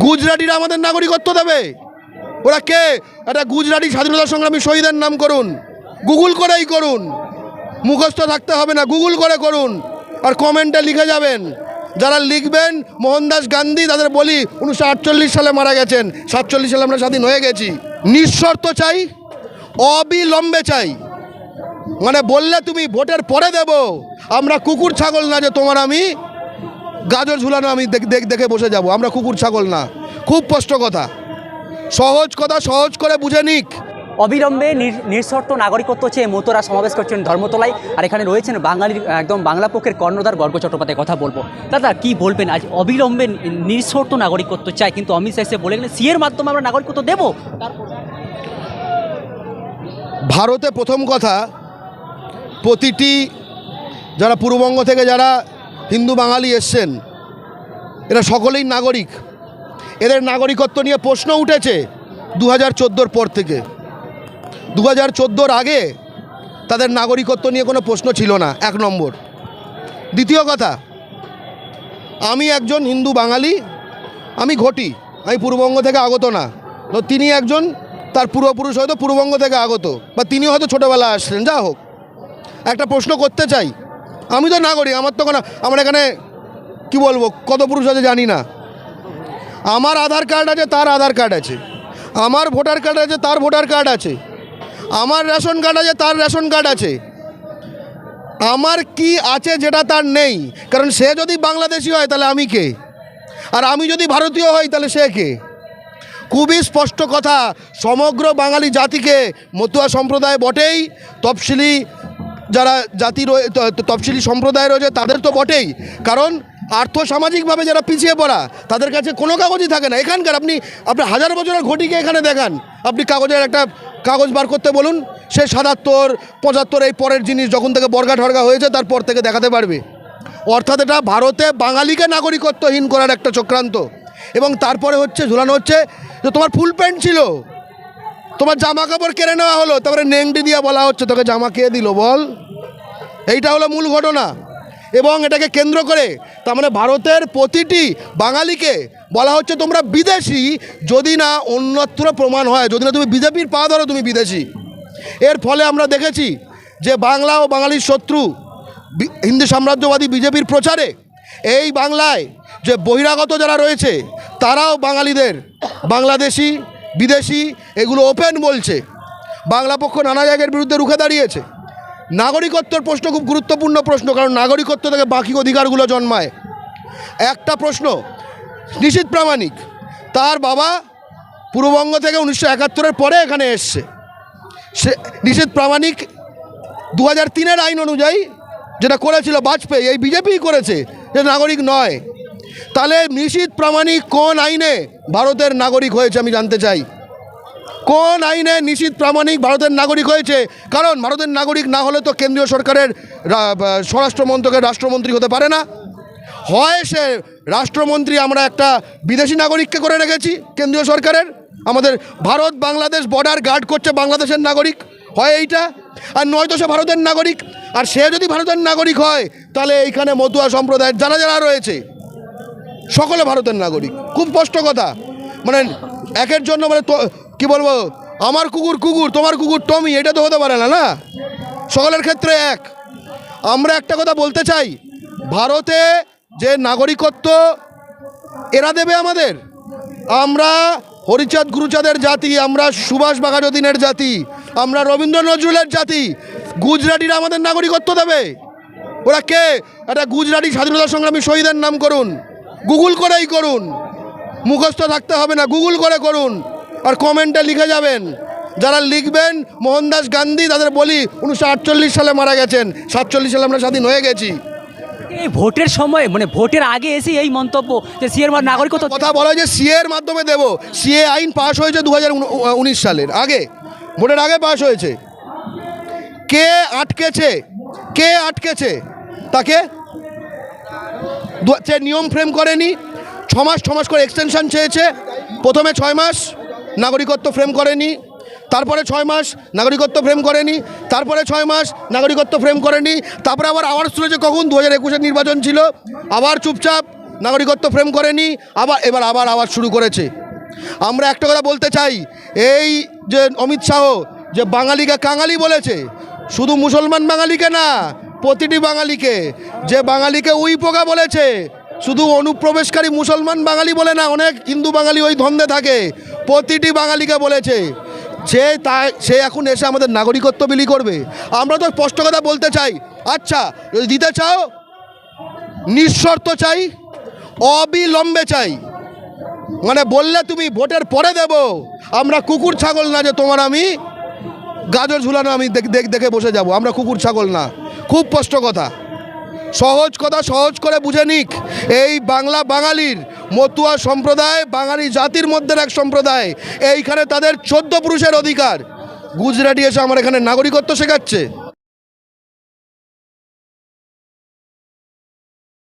গুজরাটিরা আমাদের নাগরিকত্ব দেবে। ওরা কে? একটা গুজরাটি স্বাধীনতা সংগ্রামী শহীদের নাম করুন। গুগল করেই করুন। মুখস্থ থাকতে হবে না, গুগল করে করুন। আর কমেন্টে লিখে যাবেন। যারা লিখবেন, মোহনদাস গান্ধী তাদের বলি, উনিশশো আটচল্লিশ সালে মারা গেছেন। সাতচল্লিশ সালে আমরা স্বাধীন হয়ে গেছি। নিঃশর্ত চাই, অবিলম্বে চাই। মানে বললে তুমি ভোটের পরে দেব। আমরা কুকুর, ছাগল না যে তোমার আমি গাজর ঝুলানো আমি দেখ- দেখ- বসে যাব। আমরা কুকুর ছাগল না। খুব স্পষ্ট কথা। সহজ কথা সহজ করে বুঝে নিক। অবিলম্বে নিঃশর্ত নাগরিকত্ব চেয়ে মতোরা সমাবেশ করছেন ধর্মতলায়। আর এখানে রয়েছেন বাঙালির একদম বাংলা পক্ষের কর্ণধার গর্গ চট্টোপাধ্যায় কথা বলব। দাদা কি বলবেন? আজ অবিলম্বে নিঃশর্ত নাগরিকত্ব চাই কিন্তু অমিত শাহ এসে বলে গেলেন সিএর মাধ্যমে আমরা নাগরিকত্ব দেবো। তারপর ভারতে প্রথম কথা প্রতিটি যারা পূর্ববঙ্গ থেকে যারা হিন্দু বাঙালি এসছেন, এরা সকলেই নাগরিক। এদের নাগরিকত্ব নিয়ে প্রশ্ন উঠেছে দু হাজার পর থেকে। দু হাজার আগে তাদের নাগরিকত্ব নিয়ে কোনো প্রশ্ন ছিল না, এক নম্বর। দ্বিতীয় কথা, আমি একজন হিন্দু বাঙালি, আমি ঘটি, আমি পূর্ববঙ্গ থেকে আগত না। তো তিনি একজন, তার পূর্বপুরুষ হয়তো পূর্ববঙ্গ থেকে আগত, বা তিনি হয়তো ছোটোবেলায় আসছেন যা হোক, একটা প্রশ্ন করতে চাই। আমি তো নাগরিক, আমার তো কোনো, আমার এখানে কি বলব, কত পুরুষ আছে জানি না। আমার আধার কার্ড আছে, তার আধার কার্ড আছে। আমার ভোটার কার্ড আছে, তার ভোটার কার্ড আছে। আমার রেশন কার্ড আছে, তার রেশন কার্ড আছে। আমার কি আছে যেটা তার নেই? কারণ সে যদি বাংলাদেশি হয়, তাহলে আমি কে? আর আমি যদি ভারতীয় হই, তাহলে সে কে? খুবই স্পষ্ট কথা, সমগ্র বাঙালি জাতিকে মতুয়া সম্প্রদায় বটেই তফসিলি যারা জাতি রয়ে তফসিলি সম্প্রদায় রয়েছে, তাদের তো বটেই। কারণ আর্থ সামাজিকভাবে যারা পিছিয়ে পড়া, তাদের কাছে কোনো কাগজই থাকে না। এখানকার আপনি আপনি হাজার বছরের ঘটিকে এখানে দেখান। আপনি কাগজের একটা কাগজ বার করতে বলুন, সে সাতাত্তর, পঁচাত্তর, এই পরের জিনিস যখন থেকে বর্গা ঠর্গা হয়েছে, তারপর থেকে দেখাতে পারবে। অর্থাৎ এটা ভারতে বাঙালিকে নাগরিকত্বহীন করার একটা চক্রান্ত। এবং তারপরে হচ্ছে, ঝুলানো হচ্ছে, যে তোমার ফুল প্যান্ট ছিল তোমার জামা কাপড় কেড়ে নেওয়া হলো, তারপরে নেংটি দিয়ে বলা হচ্ছে, তোকে জামা কে দিল বল? এইটা হলো মূল ঘটনা। এবং এটাকে কেন্দ্র করে, তার মানে ভারতের প্রতিটি বাঙালিকে বলা হচ্ছে তোমরা বিদেশি, যদি না অন্যত্র প্রমাণ হয়, যদি না তুমি বিজেপির পা ধরো, তুমি বিদেশি। এর ফলে আমরা দেখেছি যে বাংলা ও বাঙালির শত্রু হিন্দু সাম্রাজ্যবাদী বিজেপির প্রচারে, এই বাংলায় যে বহিরাগত যারা রয়েছে, তারাও বাঙালিদের, বাংলাদেশি বিদেশি, এগুলো ওপেন বলছে। বাংলা পক্ষ নানা জায়গার বিরুদ্ধে রুখে দাঁড়িয়েছে। নাগরিকত্বর প্রশ্ন খুব গুরুত্বপূর্ণ প্রশ্ন, কারণ নাগরিকত্ব থেকে বাকি অধিকারগুলো জন্মায়। একটা প্রশ্ন, নিশীত প্রামাণিক, তার বাবা পূর্ববঙ্গ থেকে উনিশশো একাত্তরের পরে এখানে এসছে। সে নিষেধ প্রামাণিক দু হাজার তিনের আইন অনুযায়ী যেটা করেছিল বাজপেয়ী, এই বিজেপিই করেছে যে নাগরিক নয়। তাহলে নিশীত প্রামাণিক কোন আইনে ভারতের নাগরিক হয়েছে আমি জানতে চাই। কোন আইনে নিশীত প্রামাণিক ভারতের নাগরিক হয়েছে? কারণ ভারতের নাগরিক না হলে তো কেন্দ্রীয় সরকারের রা- বা স্বরাষ্ট্র মন্ত্রকের রাষ্ট্রমন্ত্রী হতে পারে না। হয় সে রাষ্ট্রমন্ত্রী আমরা একটা বিদেশি নাগরিককে করে রেখেছি কেন্দ্রীয় সরকারের। আমাদের ভারত বাংলাদেশ বর্ডার গার্ড করছে বাংলাদেশের নাগরিক। হয় এইটা? আর নয়তো সে ভারতের নাগরিক। আর সে যদি ভারতের নাগরিক হয়, তাহলে এইখানে মতুয়া সম্প্রদায়ের যারা যারা রয়েছে সকলে ভারতের নাগরিক। খুব স্পষ্ট কথা। মানে একের জন্য মানে কী বলব, আমার কুকুর কুকুর, তোমার কুকুর টমি, এটা তো হতে পারে না না? সকলের ক্ষেত্রে এক। আমরা একটা কথা বলতে চাই, ভারতে যে নাগরিকত্ব, এরা দেবে আমাদের। আমরা হরিচাঁদ গুরুচাঁদের জাতি, আমরা সুভাষ বাঘাযতীনের জাতি, আমরা রবীন্দ্র নজরুলের জাতি, গুজরাটিরা আমাদের নাগরিকত্ব দেবে। ওরা কে? একটা গুজরাটি স্বাধীনতা সংগ্রামী শহীদের নাম করুন। গুগল করেই করুন। মুখস্থ থাকতে হবে না গুগল করে করুন। আর কমেন্টে লিখে যাবেন। যারা লিখবেন মোহনদাস গান্ধী তাদের বলি উনিশশো আটচল্লিশ সালে মারা গেছেন। সাতচল্লিশ সালে আমরা স্বাধীন হয়ে গেছি। এই ভোটের সময় মানে ভোটের আগে এসে এই মন্তব্য যে সিএর নাগরিকত্ব কথা বলা হয় যে সিএ এর মাধ্যমে দেব। সিএ আইন পাশ হয়েছে দু উনিশ সালের। আগে। ভোটের আগে পাশ হয়েছে। কে আটকেছে? কে আটকেছে? তাকে সে নিয়ম ফ্রেম করেনি। ছ মাস ছ মাস করে এক্সটেনশন চেয়েছে। প্রথমে ছয় মাস নাগরিকত্ব ফ্রেম করেনি। তারপরে ছয় মাস নাগরিকত্ব ফ্রেম করেনি। তারপরে ছয় মাস নাগরিকত্ব ফ্রেম করেনি। তারপরে আবার আবার শুনেছে কখন? দু হাজার একুশের নির্বাচন ছিল। আবার চুপচাপ নাগরিকত্ব ফ্রেম করেনি। আবার, এবার আবার আবার শুরু করেছে। আমরা একটা কথা বলতে চাই। এই যে অমিত শাহ, যে বাঙালিকে কাঙালি বলেছে, শুধু মুসলমান বাঙালিকে না প্রতিটি বাঙালিকে, যে বাঙালিকে উই পোকা বলেছে, শুধু অনুপ্রবেশকারী মুসলমান বাঙালি বলে না, অনেক হিন্দু বাঙালি ওই ধন্দে থাকে, প্রতিটি বাঙালিকে বলেছে। সে তা সে এখন এসে আমাদের নাগরিকত্ব বিলি করবে। আমরা তো স্পষ্ট কথা বলতে চাই। আচ্ছা যদি দিতে চাও, নিঃশর্ত চাই, অবিলম্বে চাই। মানে বললে তুমি ভোটের পরে দেব। আমরা কুকুর ছাগল না যে তোমার আমি গাজর ঝুলানো আমি দেখ- দেখে বসে যাব। আমরা কুকুর ছাগল না। খুব স্পষ্ট কথা। সহজ কথা, সহজ করে বুঝে নিক। এই বাংলা বাঙালির মতুয়া সম্প্রদায়, বাঙালি জাতির মধ্যে এক সম্প্রদায়, এইখানে তাদের চোদ্দ পুরুষের অধিকার। গুজরাটি এসে আমার এখানে নাগরিকত্ব শেখাচ্ছে।